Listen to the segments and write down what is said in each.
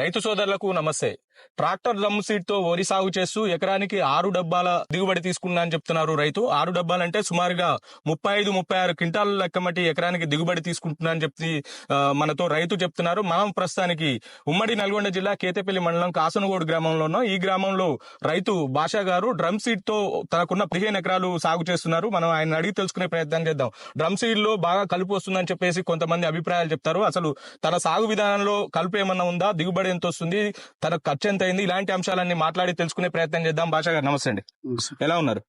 రైతు సోదరులకు నమస్తే. ట్రాక్టర్ డ్రమ్ సీట్తో వరి సాగు చేస్తూ ఎకరానికి ఆరు డబ్బాల దిగుబడి తీసుకున్నా అని చెప్తున్నారు రైతు. ఆరు డబ్బాలంటే సుమారుగా ముప్పై ఐదు ముప్పై ఆరు క్వింటాల లెక్కమటి ఎకరానికి దిగుబడి తీసుకుంటున్నా అని చెప్పి మనతో రైతు చెప్తున్నారు. మనం ప్రస్తుతానికి ఉమ్మడి నల్గొండ జిల్లా కేతపల్లి మండలం కాసనగోడు గ్రామంలో ఉన్నాం. ఈ గ్రామంలో రైతు భాషా గారు డ్రమ్ సీట్తో తనకున్న పదిహేను ఎకరాలు సాగు చేస్తున్నారు. మనం ఆయన అడిగి తెలుసుకునే ప్రయత్నం చేద్దాం. డ్రమ్ సీడ్లో బాగా కలుపు వస్తుందని చెప్పేసి కొంతమంది అభిప్రాయాలు చెప్తారు. అసలు తన సాగు విధానంలో కలుపు ఏమన్నా ఉందా? దిగుబడి ఎంత వస్తుంది? తన ఖర్చు ఎంత అయింది? ఇలాంటి అంశాలన్నీ మాట్లాడి తెలుసుకునే ప్రయత్నం చేద్దాం. భాష గారు నమస్తే అండి. ఎలా ఉన్నారు?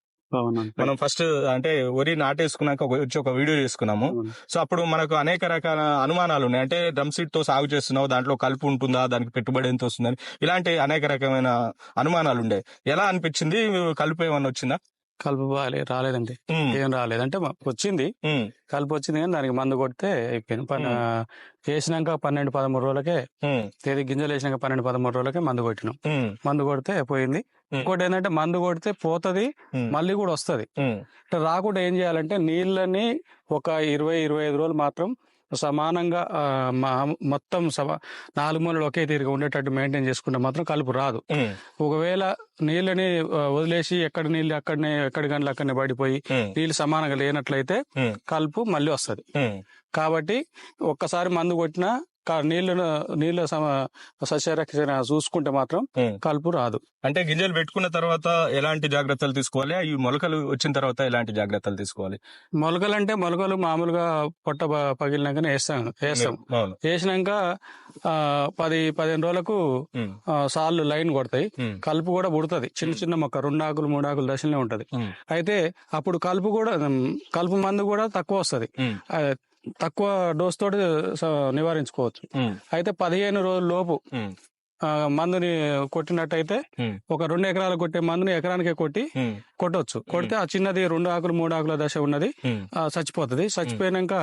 మనం ఫస్ట్ అంటే వరి నాటేసుకున్నాక ఒక- వచ్చి ఒక వీడియో చేసుకున్నాము. సో అప్పుడు మనకు అనేక రకాల అనుమానాలు ఉన్నాయి. అంటే డ్రమ్ సీడ్తో సాగు చేస్తున్నావు దాంట్లో కలుపు ఉంటుందా? దానికి పెట్టుబడి ఎంత వస్తుందని. ఇలాంటి అనేక రకమైన అనుమానాలు ఉండే. ఎలా అనిపించింది? కలుపు ఏమన్నా వచ్చిందా? కలుపు బాలే రాలేదండి. ఏం రాలేదు. అంటే మా- వచ్చింది. కలుపు వచ్చింది కానీ దానికి మందు కొడితే అయిపోయింది. పన్న- వేసినాక పన్నెండు పదమూడు రోజులకే తేదీ గింజలు వేసినాక పన్నెండు పదమూడు రోజులకే మందు కొట్టినాం. మందు కొడితే పోయింది. ఇంకోటి ఏంటంటే మందు కొడితే పోతది మళ్ళీ కూడా వస్తది. రాకుండా ఏం చేయాలంటే నీళ్ళని ఒక ఇరవై ఇరవై ఐదు రోజులు మాత్రం సమానంగా మొత్తం సమ నాలుగు మూలలు ఒకే తీరుగా ఉండేటట్టు మెయింటైన్ చేసుకుంటే మాత్రం కలుపు రాదు. ఒకవేళ నీళ్ళని వదిలేసి ఎక్కడ నీళ్ళు అక్కడనే ఎక్కడి గంటలు అక్కడనే పడిపోయి నీళ్ళు సమానంగా లేనట్లయితే కలుపు మళ్ళీ వస్తుంది. కాబట్టి ఒక్కసారి మందు కొట్టినా నీళ్ళను నీళ్ళ సస్యరక్షణ చూసుకుంటే మాత్రం. కలుపు రాదు. అంటే గింజలు పెట్టుకున్న తర్వాత ఎలాంటి జాగ్రత్తలు తీసుకోవాలి? ఈ మొలకలు వచ్చిన తర్వాత ఎలాంటి జాగ్రత్తలు తీసుకోవాలి? మొలకలు అంటే మొలకలు మామూలుగా పొట్ట పగిలినాకనే వేస్తాం వేస్తాం. వేసినాక ఆ, పది పదిహేను రోజులకు సార్లు లైన్ కొడతాయి. కలుపు కూడా పుడుతుంది. చిన్న చిన్న మొక్క రెండు ఆకులు మూడు ఆకులు దశలనే ఉంటది. అయితే అప్పుడు కలుపు కూడా కలుపు మందు కూడా తక్కువ వస్తుంది. తక్కువ డోస్ తోటి నివారించుకోవచ్చు. అయితే పదిహేను రోజుల లోపు మందుని కొట్టినట్టయితే ఒక రెండు ఎకరాలు కొట్టే మందుని ఎకరానికే కొట్టి కొట్టవచ్చు కొడితే ఆ చిన్నది రెండు ఆకులు మూడు ఆకుల దశ ఉన్నది. చచ్చిపోతుంది. చచ్చిపోయినాక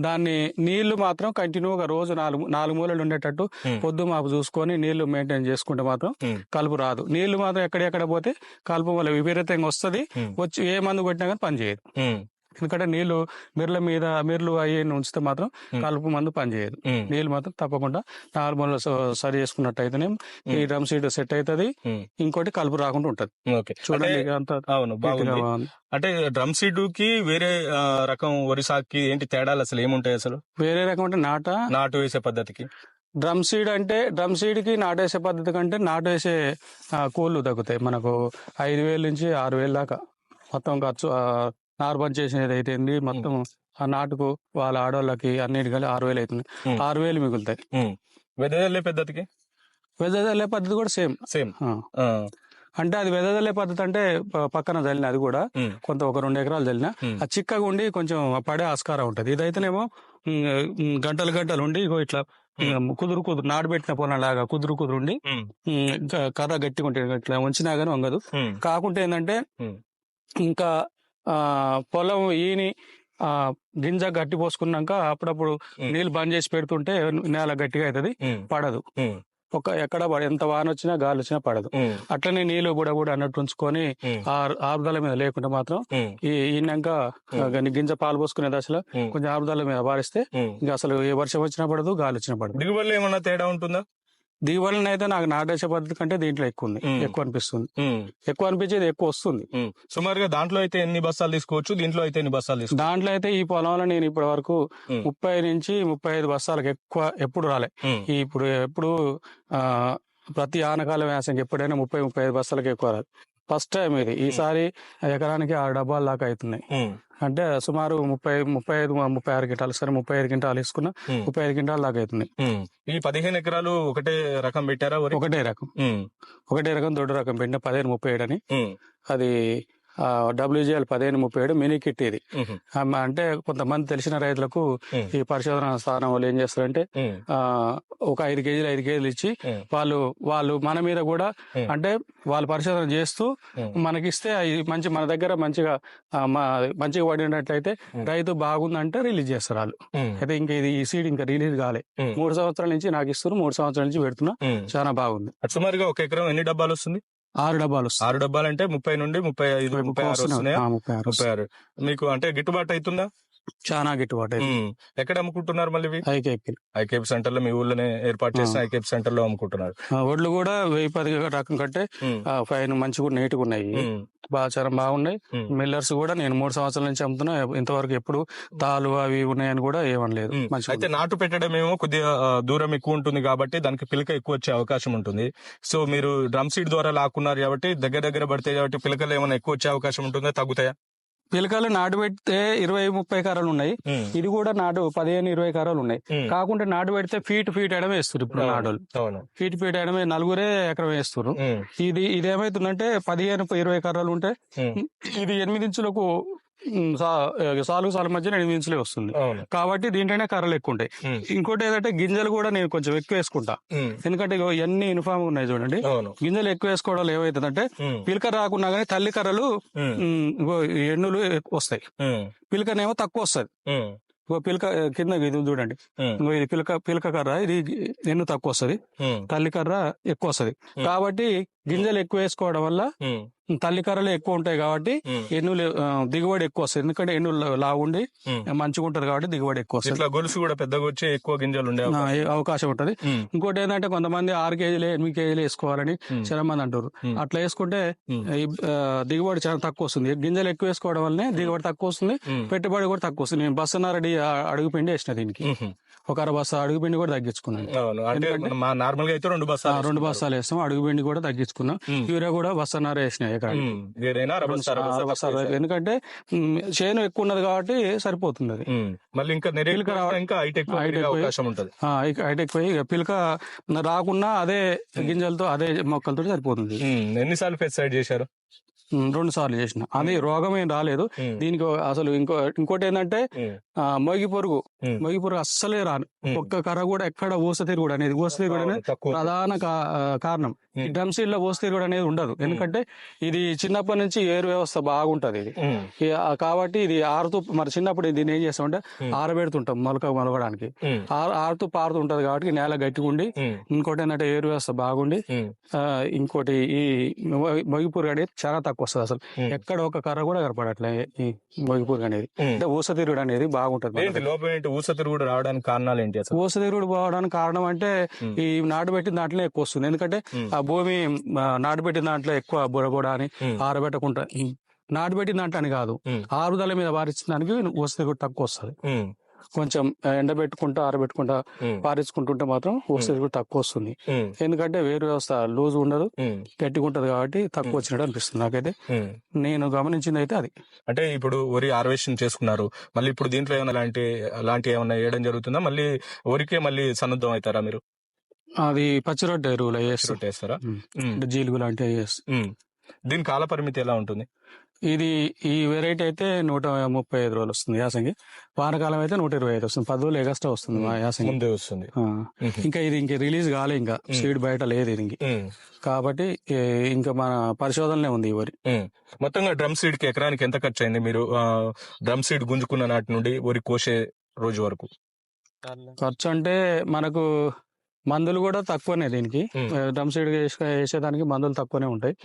దాన్ని నీళ్ళు మాత్రం కంటిన్యూగా రోజు నాలుగు నాలుగు మూలలు ఉండేటట్టు పొద్దు మాపు చూసుకొని నీళ్ళు మెయింటైన్ చేసుకుంటే మాత్రం కలుపు రాదు. నీళ్ళు మాత్రం ఎక్కడెక్కడ పోతే కలుపు వల్ల విపరీతంగా వస్తుంది. వచ్చి ఏ మందు కొట్టినా కానీ పనిచేయదు ఎందుకంటే నీళ్ళు మిర్ల మీద మిర్లు అయ్యి ఉంచితే మాత్రం. కలుపు మందు పనిచేయదు. నీళ్ళు మాత్రం తప్పకుండా నార్మల్ సరి చేసుకున్నట్టయితేనే ఈ. డ్రమ్ సీడ్ సెట్ అవుతుంది ఇంకోటి కలుపు రాకుండా ఉంటది. ఓకే. చూడండి అంటే- అంత డ్రమ్ సీడ్కి వేరే రకం వరి సాగుకి ఏంటి తేడాలు అసలు ఏముంటాయి అసలు? వేరే రకం అంటే నాట? నాటు వేసే పద్ధతికి. డ్రమ్ సీడ్ అంటే డ్రమ్ సీడ్కి నాటేసే పద్ధతి కంటే నాటేసే కోళ్ళు తగ్గుతాయి. మనకు ఐదు వేల నుంచి ఆరు వేల దాకా మొత్తం ఖర్చు ఆ, నారు బంద్ చేసేది అయితే మొత్తం ఆ నాటుకు వాళ్ళ ఆడవాళ్ళకి అన్నిటి కలిసి ఆరు వేలు అవుతుంది. ఆరు వేలు మిగులుతాయి. వెదజల్లే పద్ధతికి? వెదజల్లే పద్ధతి కూడా సేమ్. సేమ్. అంటే అది వెదజల్లే పద్ధతి అంటే పక్కన చల్లిన అది కూడా కొంత ఒక రెండు ఎకరాలు చల్లిన ఆ చిక్కగా ఉండి కొంచెం పడే ఆస్కారం ఉంటది. ఇదైతేనేమో గంటలు గంటలు ఉండి ఇట్లా కుదురు కుదురు నాటు పెట్టిన పొలం లాగా కుదురు కుదురు ఉండి ఉమ్, ఇంకా కర్ర గట్టిగా ఉంటుంది ఇట్లా ఉంచినా గానీ వంగదు. కాకుంటే ఏంటంటే. ఇంకా పొలం ఈని ఆ గింజ గట్టి పోసుకున్నాక అప్పుడప్పుడు. నీళ్ళు బంద్ చేసి పెడుతుంటే నేల గట్టిగా అవుతుంది పడదు. ఒక ఎక్కడ ఎంత వాన వచ్చినా గాలి వచ్చినా పడదు. అట్లనే నీళ్ళు కూడా కూడా అన్నట్టు ఉంచుకొని ఆ ఆరుదల మీద లేకుండా మాత్రం ఈ ఈనాక. గింజ పాలు పోసుకునే దశలో కొంచెం ఆరుదల మీద పారిస్తే ఇంకా అసలు ఏ వర్షం వచ్చినా పడదు గాలి వచ్చినా పడదు. దిగుబడిలో ఏమన్నా తేడా ఉంటుందా? దీనివల్ల అయితే నాకు నాటేసే పద్ధతి కంటే దీంట్లో ఎక్కువ ఉంది. ఎక్కువ అనిపిస్తుంది ఎక్కువ అనిపించేది ఎక్కువ వస్తుంది. సుమారుగా దాంట్లో అయితే ఎన్ని బస్తాలు తీసుకోవచ్చు? దీంట్లో అయితే ఎన్ని బస్తాలు తీసుకోవచ్చు? దాంట్లో అయితే ఈ పొలంలో నేను ఇప్పటి వరకు. ముప్పై నుంచి ముప్పై ఐదు బస్తాలకు ఎక్కువ ఎప్పుడు రాలే. ఇప్పుడు ఎప్పుడు ఆ ప్రతి ఆనకాలం వేసంగి ఎప్పుడైనా ముప్పై ముప్పై ఐదు బస్తాలకు ఎక్కువ రాదు. ఫస్ట్ టైం ఇది. ఈసారి ఎకరానికి ఆరు డబ్బాల దాకా అవుతున్నాయి. అంటే సుమారు ముప్పై ముప్పై ఐదు ముప్పై ఆరు క్వింటాలు సరే ముప్పై ఐదు క్వింటాలు తీసుకున్నా ఉమ్, ముప్పై ఐదు క్వింటాల దాకా ఉమ్. ఈ పదిహేను ఎకరాలు ఒకటే రకం పెట్టారా ఒకటే రకం. ఒకటే రకం దొడ్డు రకం పెట్టిన పదిహేను ముప్పై ఏడు అని. అది డబ్ల్యూజిఎల్ పదిహేను ముప్పై ఏడు మినీ కిట్ ఇది అంటే కొంతమంది తెలిసిన రైతులకు ఈ పరిశోధన స్థానం వాళ్ళు ఏం చేస్తారంటే ఒక ఐదు కేజీలు ఐదు కేజీలు ఇచ్చి వాళ్ళు వాళ్ళు మన మీద కూడా. అంటే వాళ్ళు పరిశోధన చేస్తూ. మనకిస్తే మంచి మన దగ్గర మంచిగా మంచిగా పడినట్లయితే. రైతు బాగుందంటే రిలీజ్ చేస్తారు వాళ్ళు అయితే ఇంకా ఇది ఈ సీడ్ ఇంకా రిలీజ్ కాలే. మూడు సంవత్సరాల నుంచి నాకు ఇస్తున్నారు మూడు సంవత్సరాల నుంచి పెడుతున్నా. చాలా బాగుంది సుమారుగా ఒక ఎకరం ఎన్ని డబ్బాలు వస్తుంది ఆరు డబ్బాలు ఆరు డబ్బాలు అంటే ముప్పై నుండి ముప్పై ఐదు ముప్పై ఆరు వస్తున్నాయి. వస్తున్నాయా? ఆ, ముప్పై ఆరు ముప్పై ఆరు. మీకు అంటే గిట్టుబాటు అవుతుందా? చాలా గిట్టుబాటు అయింది. ఎక్కడ అమ్ముకుంటున్నారు మళ్ళీ ఇవి? ఐకేపీ. ఐకేపీ సెంటర్లో మీ ఊళ్ళోనే ఏర్పాటు చేసిన ఐకేపీ సెంటర్లో అమ్ముకుంటున్నారు ఒడ్లు కూడా వెయ్యి పది రకం కంటే ఉమ్. ఆ, పైన మంచిగా నీట్గా ఉన్నాయి. ఉమ్. బాగా చాలా బాగున్నాయి. ఉమ్. మిల్లర్స్ కూడా నేను మూడు సంవత్సరాల నుంచి అమ్ముతున్నా. ఇంతవరకు ఎప్పుడు తాలు అవి ఉన్నాయని కూడా ఏమనలేదు ఉమ్. మంచిగా అయితే నాటు పెట్టడం ఏమో కొద్దిగా ఆ, దూరం ఎక్కువ ఉంటుంది కాబట్టి దానికి పిలక ఎక్కువ వచ్చే అవకాశం ఉంటుంది. సో మీరు డ్రమ్ సీడ్ ద్వారా లాక్కున్నారు కాబట్టి దగ్గర దగ్గర పడతాయి కాబట్టి పిలకలు ఏమైనా ఎక్కువ వచ్చే అవకాశం ఉంటుందా? తగ్గుతాయా? పిలకలు నాటు పెడితే ఇరవై ముప్పై కర్రలు ఉన్నాయి. ఇది కూడా నాటు పదిహేను ఇరవై కర్రలు ఉన్నాయి. కాకుంటే నాటు పెడితే ఫీట్ ఫీట్ ఎడమే వేస్తారు ఇప్పుడు. నాటులు అవును ఫీట్ ఫీట్ ఎడమే నలుగురే ఎకరం వేస్తారు. ఇది ఇది ఏమైతుందంటే పదిహేను ఇరవై కర్రలు ఉంటే. ఇది ఎనిమిది ఇంచులకు సాలుగు సాలు మధ్య ఎనిమిది ఇంచులే వస్తుంది. కాబట్టి దీంట్లోనే కర్రలు ఎక్కువ ఉంటాయి. ఇంకోటి ఏంటంటే గింజలు కూడా నేను కొంచెం ఎక్కువ వేసుకుంటా. ఎందుకంటే ఇవన్నీ యూనిఫామ్ ఉన్నాయి చూడండి. గింజలు ఎక్కువ వేసుకోవడం ఉమ్. పిలక రాకున్నా కానీ తల్లి కర్రలు ఎన్నులు ఎక్కువ వస్తాయి. పిలకనేమో తక్కువ వస్తుంది. పిలక కింద ఇది చూడండి. ఇది పిలక పిలక కర్ర ఇది ఎన్ను తక్కువ వస్తుంది. తల్లి కర్ర ఎక్కువ వస్తుంది. కాబట్టి గింజలు ఎక్కువ వేసుకోవడం వల్ల ఉమ్. తల్లి కర్రలు ఎక్కువ ఉంటాయి కాబట్టి. ఎన్నులు దిగుబడి ఎక్కువ వస్తుంది ఎందుకంటే ఎన్ను లావుండి ఉమ్. మంచిగా ఉంటది కాబట్టి దిగుబడి ఎక్కువ వస్తుంది ఇట్లా గొలుసు కూడా పెద్దగా వచ్చి ఎక్కువ గింజలు ఉండే అవకాశం. ఉంటది. ఇంకోటి ఏంటంటే కొంతమంది ఆరు కేజీలు ఎనిమిది కేజీలు వేసుకోవాలని. చాలా మంది అంటారు. అట్లా వేసుకుంటే దిగుబడి చాలా తక్కువ వస్తుంది గింజలు ఎక్కువ వేసుకోవడం వల్లనే దిగుబడి తక్కువ వస్తుంది. పెట్టుబడి కూడా తక్కువ వస్తుంది నేను బస్సున్నారడి అడుగు పిండి వేసిన దీనికి. ఒక అర బస్తా అడుగు పిండి కూడా తగ్గించుకున్నాను నార్మల్గా అయితే రెండు బస్సాలు రెండు బస్తాలు వేస్తాం అడుగు పిండి కూడా తగ్గించుకున్నాం. యూరియా కూడా బస్తన్నర వేసిన ఎకరానికి. ఎందుకంటే చేను ఎక్కువ ఉన్నది కాబట్టి సరిపోతుంది అది. మళ్ళీ ఇంకా పిలక హైటెక్ పోయి పిలక రాకున్నా అదే గింజలతో అదే మొక్కలతో సరిపోతుంది. ఎన్నిసార్లు పెస్టిసైడ్ చేశారు రెండు సార్లు చేసిన. అది రోగం ఏం రాలేదు. దీనికి అసలు ఇంకో ఇంకోటి ఏంటంటే మొగి పురుగు. మొగి పురుగు అస్సలే రాను. ఒక్క కర్ర కూడా ఎక్కడ ఊస తిరుగుడు అనేది ఊస తిరుగుడు అనేది ప్రధాన కారణం. ఈ ఉమ్. డ్రమ్ సీడ్లో ఊస తిరుగుడు అనేది ఉండదు. ఎందుకంటే ఇది చిన్నప్పటి నుంచి ఏరు వ్యవస్థ బాగుంటది ఇది. కాబట్టి ఇది ఆరుతూ మరి చిన్నప్పుడు దీన్ని ఏం చేస్తామంటే. ఆరబెడుతుంటాం మొలక మొలగడానికి ఆరుతూ పారుతూ ఉంటది కాబట్టి నేల గట్టిగా ఉండి. ఇంకోటి ఏంటంటే ఏరు వ్యవస్థ బాగుండి ఇంకోటి ఈ మొగిపూరు అనేది చాలా తక్కువ. వస్తుంది అసలు. ఎక్కడ ఒక కర్ర కూడా కనపడట్లే ఈ మొగిపూరు అనేది. అంటే ఊస తిరుగుడు అనేది బాగుంటది ఏంటి లోపం ఏంటి ఊస తిరుగుడు రావడానికి కారణాలు ఏంటి ఊస తిరుగుడు పోవడానికి కారణం అంటే. ఈ నాటు పెట్టిన దాంట్లో ఎక్కువ వస్తుంది ఎందుకంటే. ఆ భూమి నాటు పెట్టిన దాంట్లో ఎక్కువ బుడబుడ అని. ఆరబెట్టకుండా నాటు పెట్టిన దాంట్లో అని కాదు. ఆరుదల మీద పారించిన దానికి ఊస తిరుగుడు తక్కువ వస్తుంది. కొంచెం ఎండబెట్టుకుంటా ఆరబెట్టుకుంటా. పారించుకుంటుంటే మాత్రం ఊస తిరుగుడు తక్కువ వస్తుంది. ఎందుకంటే వేరు వ్యవస్థ లూజ్ ఉండదు. గట్టిగా ఉంటది కాబట్టి తక్కువ వచ్చినట్టు అనిపిస్తుంది నాకైతే. నేను గమనించింది అయితే అది. అంటే ఇప్పుడు వరి హార్వెస్టింగ్ చేసుకున్నారు. మళ్ళీ ఇప్పుడు దీంట్లో ఏమైనా అలాంటి అలాంటి ఏమైనా వేయడం జరుగుతుందా? మళ్ళీ వరికే మళ్ళీ సన్నద్ధం అవుతారా మీరు? అది పచ్చి రొట్టె ఎరువులు వేస్తారా. జీలుగు లాంటివి. దీని కాల పరిమితి ఎలా ఉంటుంది? ఇది ఈ వెరైటీ అయితే నూట ముప్పై ఐదు రోజులు వస్తుంది యాసంగి. వానకాలం అయితే నూట ఇరవై ఐదు వస్తుంది. పది రోజులు ఎగస్ట్రా వస్తుంది మా యాసంగి. ముందే వస్తుంది. ఇంకా ఇది ఇంక రిలీజ్ కాలే ఇంకా. సీడ్ బయట లేదు ఇది. కాబట్టి ఇంకా మన పరిశోధనలే ఉంది ఈ వరి. మొత్తంగా డ్రమ్ సీడ్కి ఎకరానికి ఎంత ఖర్చు అయింది మీరు డ్రమ్ సీడ్ గుంజుకున్న నాటి నుండి వరి కోసే రోజు వరకు? ఖర్చు అంటే మనకు మందులు కూడా తక్కువనే దీనికి. డ్రమ్ సీడ్ వేసేదానికి మందులు తక్కువనే ఉంటాయి.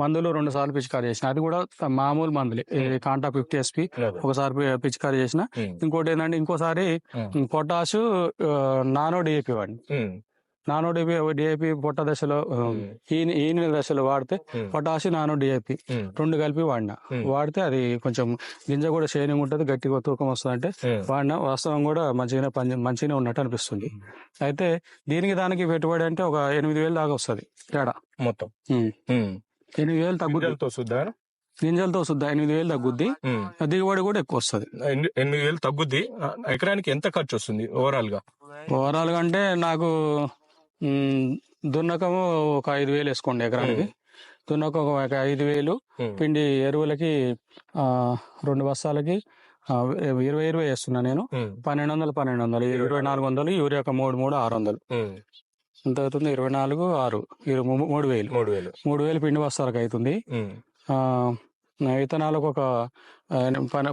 మందులు రెండు సార్లు పిచికారి చేసిన అది కూడా మామూలు మందులే కాంటా ఫిఫ్టీ ఎస్పీ. ఒకసారి పిచికారి చేసిన. ఇంకోటి ఏంటంటే ఇంకోసారి. పొటాషు నానో డిఏపి వాడిని. నానో డిఏపి డిఏపి పొట్ట దశలో. ఈన ఈన దశలో వాడితే. పొటాషు నానో డిఏపి ఉమ్. రెండు కలిపి వాడిన. వాడితే అది కొంచెం గింజ కూడా షైనింగ్ ఉంటుంది గట్టిగా తూకం వస్తుంది అంటే. వాడిన వాస్తవం కూడా మంచిగానే పని మంచిగానే ఉన్నట్టు అనిపిస్తుంది అయితే దీనికి దానికి పెట్టుబడి అంటే ఒక ఎనిమిది వేలు దాకా వస్తుంది తేడా మొత్తం. ఎనిమిది వేలు తగ్గుద్ది గింజలతో సుద్దా గింజలతో సుద్దా ఎనిమిది వేలు తగ్గుద్ది. దిగుబడి కూడా ఎక్కువ వస్తుంది ఎనిమిది వేలు తగ్గుద్ది ఎకరానికి ఎంత ఖర్చు వస్తుంది ఓవరాల్గా ఓవరాల్గా అంటే నాకు దున్నకము ఒక ఐదు వేలు వేసుకోండి ఎకరానికి. దున్నకం ఒక ఐదు వేలు. పిండి ఎరువులకి ఆ, రెండు బస్తాలకి ఇరవై ఇరవై వేస్తున్నా నేను. పన్నెండు వందలు పన్నెండు వందలు ఇరవై నాలుగు. వందలు యూరియా ఒక మూడు మూడు ఆరు వందలు. ఎంత అవుతుంది? ఇరవై నాలుగు ఆరు. మూడు వేలు. మూడు వేలు. మూడు వేలు పిండి బస్తాలకు అవుతుంది. విత్తనాలకు ఒక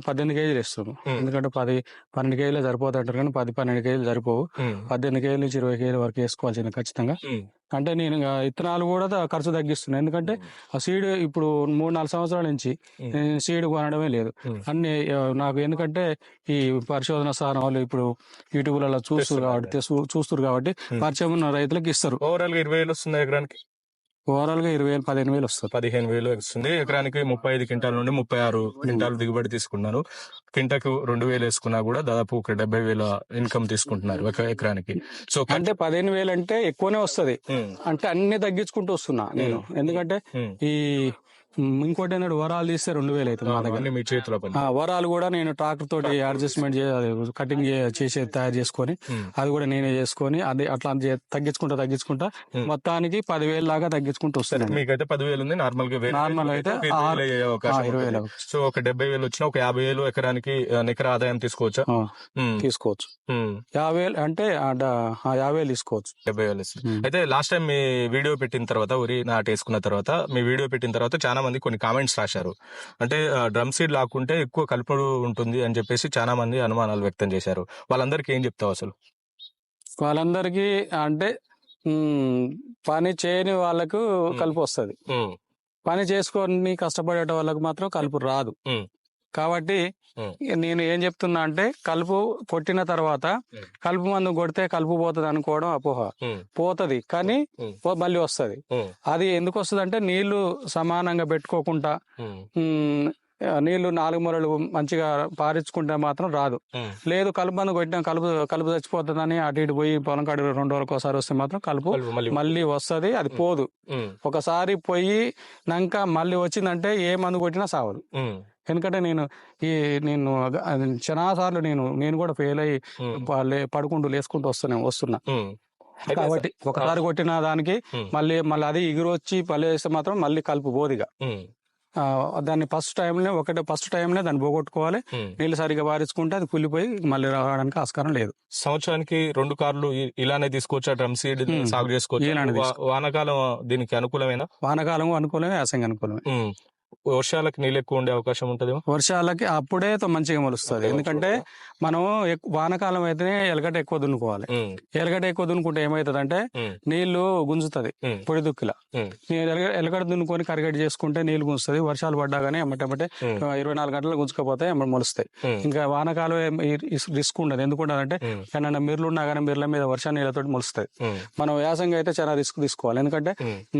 పద్దెనిమిది కేజీలు ఇస్తాము. ఎందుకంటే పది పన్నెండు కేజీలు సరిపోతాయి అంటారు కానీ పది పన్నెండు కేజీలు సరిపోవు. పద్దెనిమిది కేజీల నుంచి ఇరవై కేజీల వరకు వేసుకోవాల్సింది ఖచ్చితంగా. అంటే నేను విత్తనాలు కూడా ఖర్చు తగ్గిస్తున్నాను ఎందుకంటే ఆ సీడ్ ఇప్పుడు మూడు నాలుగు సంవత్సరాల నుంచి సీడ్ కొనడమే లేదు. అన్ని నాకు ఎందుకంటే ఈ పరిశోధన స్థానం వాళ్ళు ఇప్పుడు యూట్యూబ్లలో చూస్తారు. కాబట్టి చూస్తారు కాబట్టి. పరిచయం ఉన్న రైతులకు ఇస్తారు. ఓవరాల్గా ఇరవై వేలు వస్తుంది ఎకరానికి? ఓవరాల్గా ఇరవై వేలు పదిహేను వేలు వస్తుంది. పదిహేను వేలు వస్తుంది. ఎకరానికి ముప్పై ఐదు క్వింటాల నుండి ముప్పై ఆరు క్వింటాలు దిగుబడి తీసుకున్నారు. క్వింటకు రెండు వేలు వేసుకున్నా కూడా దాదాపు ఒక డెబ్బై వేల ఇన్కమ్ తీసుకుంటున్నారు ఒక ఎకరానికి. సో అంటే పదిహేను వేలు అంటే ఎక్కువనే వస్తది. అంటే అన్ని తగ్గించుకుంటూ వస్తున్నా నేను. ఎందుకంటే. ఈ ఇంకోటి ఏంటంటే వరాలు తీస్తే రెండు వేలు అవుతుంది మా దగ్గర. మీ చేతిలో పని. ఆ వరాలు కూడా నేను ట్రాక్టర్ తోటి అడ్జస్ట్మెంట్ కటింగ్ చేసి తయారు చేసుకొని అది కూడా నేనే చేసుకొని అది అట్లా చే- తగ్గించుకుంటా తగ్గించుకుంటా. మొత్తానికి పదివేలు లాగా తగ్గించుకుంటూ వస్తాను మీకైతే పదివేలు ఉంది నార్మల్గా వేరే నార్మల్ అయితే ఇరవై ఆరు- వేలు అయ్యే అవకాశం ఇరవై ఉంటుంది. వేలు సో ఒక డెబ్బై వేలు వచ్చినా ఒక యాభై వేలు ఎకరానికి ఆ, నికర ఆదాయం తీసుకోవచ్చా? ఆ, ఉమ్, తీసుకోవచ్చు. ఉమ్, యాభై వేలు అంటే ఆ డ- ఆ యాభై వేలు తీసుకోవచ్చు. డెబ్బై వేలు వస్తుంది. ఉమ్. అయితే లాస్ట్ టైం మీ వీడియో పెట్టిన తర్వాత వరి నాటేసుకున్న తర్వాత మీ వీడియో పెట్టిన తర్వాత చాలా మంది కొన్ని కామెంట్స్ రాశారు. అంటే డ్రమ్ సీడ్ లాక్కుంటే ఎక్కువ కలుపుడు ఉంటుంది అని చెప్పేసి చాలా మంది అనుమానాలు వ్యక్తం చేశారు. వాళ్ళందరికీ ఏం చెప్తావు అసలు? వాళ్ళందరికీ అంటే పని చేయని వాళ్ళకు కలుపు వస్తుంది. పని చేసుకొని కష్టపడే వాళ్ళకు మాత్రం కలుపు రాదు. కాబట్టి. నేను ఏం చెప్తున్నా అంటే కలుపు కొట్టిన తర్వాత. కలుపు మందు కొడితే కలుపు పోతుంది అనుకోవడం అపోహ. పోతది కానీ మళ్ళీ వస్తది. అది ఎందుకు వస్తుంది అంటే నీళ్ళు సమానంగా పెట్టుకోకుండా నీళ్ళు నాలుగు మూరలు మంచిగా పారించుకుంటే మాత్రం రాదు. లేదు కలుపు మందు కొట్టినా కలుపు కలుపు చచ్చిపోతుందని అటు ఇటు పోయి పొలం కాడి రెండు రోజులకు ఒకసారి వస్తే మాత్రం కలుపు మళ్ళీ వస్తది అది పోదు. ఒకసారి పోయి నాక మళ్ళీ వచ్చిందంటే ఏ మందు కొట్టినా సావదు. ఎందుకంటే నేను ఈ నేను చాలా సార్లు నేను నేను కూడా ఫెయిల్ అయ్యి పడుకుంటూ లేసుకుంటూ వస్తున్నా వస్తున్నా. కాబట్టి ఒకసారి కొట్టిన దానికి మళ్ళీ మళ్ళీ అది ఎగురు వచ్చి మళ్ళీ వేస్తే మాత్రం మళ్ళీ కలుపు పోదిగా ఆ, దాన్ని ఫస్ట్ టైంలో ఒకటే ఫస్ట్ టైంలో దాన్ని పోగొట్టుకోవాలి. నీళ్ళు సరిగా పారించుకుంటే అది కుళ్ళిపోయి మళ్ళీ రావడానికి ఆస్కారం లేదు. సంవత్సరానికి రెండు కార్లు ఇలానే తీసుకోవచ్చా డ్రమ్ సీడ్. సాగు చేసుకోవచ్చు వానాకాలం దీనికి అనుకూలమేనా? వానకాలం అనుకూలమే యాసంగి అనుకూలమే. వర్షాలకు నీళ్ళు ఎక్కువ ఉండే అవకాశం ఉంటదేమో? వర్షాలకి అప్పుడే తో మంచిగా మొలుస్తుంది. ఎందుకంటే మనం వానకాలం అయితేనే ఎలగట ఎక్కువ దున్నుకోవాలి. ఎలగట ఎక్కువ దున్నుకుంటే ఏమవుతుంది అంటే నీళ్ళు గుంజుతుంది పొడి దుక్కిలా. ఉమ్, ఎలగడ దున్నుకొని కరిగడి చేసుకుంటే నీళ్ళు గుంజుతుంది. వర్షాలు పడ్డాగానే ఎమ్మటెమ్మటే ఇరవై నాలుగు గంటలు గుంజుకపోతే ఎమ్మటి మొలుస్తాయి. ఇంకా వానకాలం రిస్క్ ఉండదు. ఎందుకు ఉండదంటే ఉమ్, ఏమన్నా మిర్లు ఉన్నా కానీ మిర్ల మీద వర్షం నీళ్ళతో మొలుస్తాయి. మనం వ్యాసంగా అయితే చాలా రిస్క్ తీసుకోవాలి. ఎందుకంటే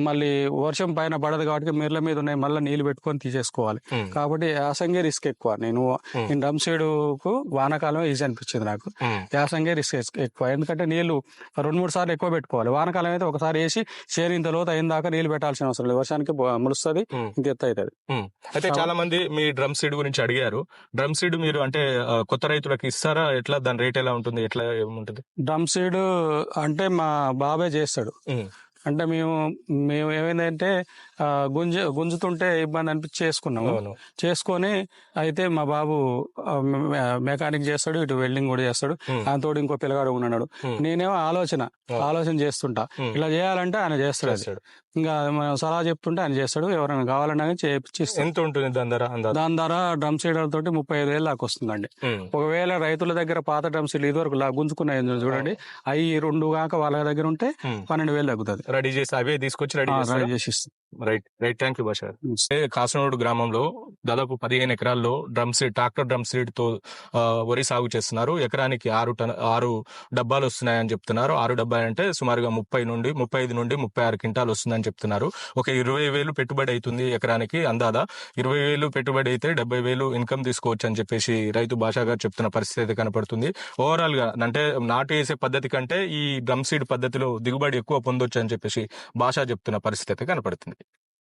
మళ్ళీ వర్షం పైన పడదు కాబట్టి మిర్ల మీద ఉన్నాయి. మళ్ళీ నీళ్ళు పెట్టుకొని తీసేసుకోవాలి. ఉమ్, కాబట్టి యాసంగే రిస్క్ ఎక్కువ. నేను డ్రమ్కు వానాకాలం ఈజీ అనిపించింది నాకు. యాసంగే రిస్క్ ఎక్కువ. ఎందుకంటే నీళ్ళు రెండు మూడు సార్లు ఎక్కువ పెట్టుకోవాలి. వానకాలం అయితే ఒకసారి వేసి చేరి ఇంత లోతు అయిన దాకా నీళ్ళు పెట్టాల్సిన అవసరం లేదు. వర్షానికి ములుస్తుంది. ఇంత ఎత్తు అవుతుంది. అయితే చాలా మంది మీ డ్రమ్ సీడ్ గురించి అడిగారు. డ్రమ్ సీడ్ మీరు అంటే కొత్త రైతులకు ఇస్తారా? ఎట్లా? దాని రేట్ ఎలా ఉంటుంది? ఎట్లా ఏముంటుంది? డ్రమ్ సీడ్ అంటే మా బాబాయ్ చేస్తాడు. అంటే మేము మేము ఏమైందంటే గుంజ గుంజుతుంటే ఇబ్బంది అనిపించి చేసుకున్నాము. చేసుకొని అయితే మా బాబు మెకానిక్ చేస్తాడు ఇటు వెల్డింగ్ కూడా చేస్తాడు. ఆయనతోటి ఇంకో పిల్లగాడు ఉన్నాడు. నేనేమో ఆలోచన ఆలోచన చేస్తుంటా. ఇలా చేయాలంటే ఆయన చేస్తాడు. ఇంకా మనం సలహా చెప్తుంటే ఆయన చేస్తాడు. ఎవరైనా కావాలన్నా ఇస్తాడు. ఎంత ఉంటుంది దాని ధర? దాని ద్వారా డ్రమ్ సీడర్ తోటి ముప్పై ఐదు వేలు దాకా వస్తుందండి. ఒకవేళ రైతుల దగ్గర పాత డ్రమ్ సీడ్లు ఇదివరకు లా- గుంజుకున్నాయి చూడండి. అవి రెండు కాక వాళ్ళ దగ్గర ఉంటే. పన్నెండు వేలు తగ్గుతుంది. రెడీ చేసి అవే తీసుకొచ్చి రెడీ చేసి రైట్ రైట్. థ్యాంక్ యూ భాష. కాసనోడు గ్రామంలో దాదాపు పదిహేను ఎకరాల్లో డ్రమ్ సీడ్ ట్రాక్టర్ డ్రమ్ సీడ్తో వరి సాగు చేస్తున్నారు. ఎకరానికి ఆరు టన్ ఆరు డబ్బాలు వస్తున్నాయని చెప్తున్నారు. ఆరు డబ్బాలు అంటే సుమారుగా ముప్పై నుండి ముప్పై ఐదు నుండి ముప్పై ఆరు క్వింటాలు వస్తుందని చెప్తున్నారు. ఒక ఇరవై వేలు పెట్టుబడి అవుతుంది ఎకరానికి అందాదా? ఇరవై వేలు పెట్టుబడి అయితే డెబ్బై వేలు ఇన్కమ్ తీసుకోవచ్చు అని చెప్పేసి రైతు భాష గారు చెప్తున్న పరిస్థితి అయితే కనపడుతుంది. ఓవరాల్గా అంటే నాటు వేసే పద్ధతి కంటే ఈ డ్రమ్ సీడ్ పద్ధతిలో దిగుబడి ఎక్కువ పొందొచ్చు అని చెప్పేసి భాష చెప్తున్న పరిస్థితి అయితే కనపడుతుంది.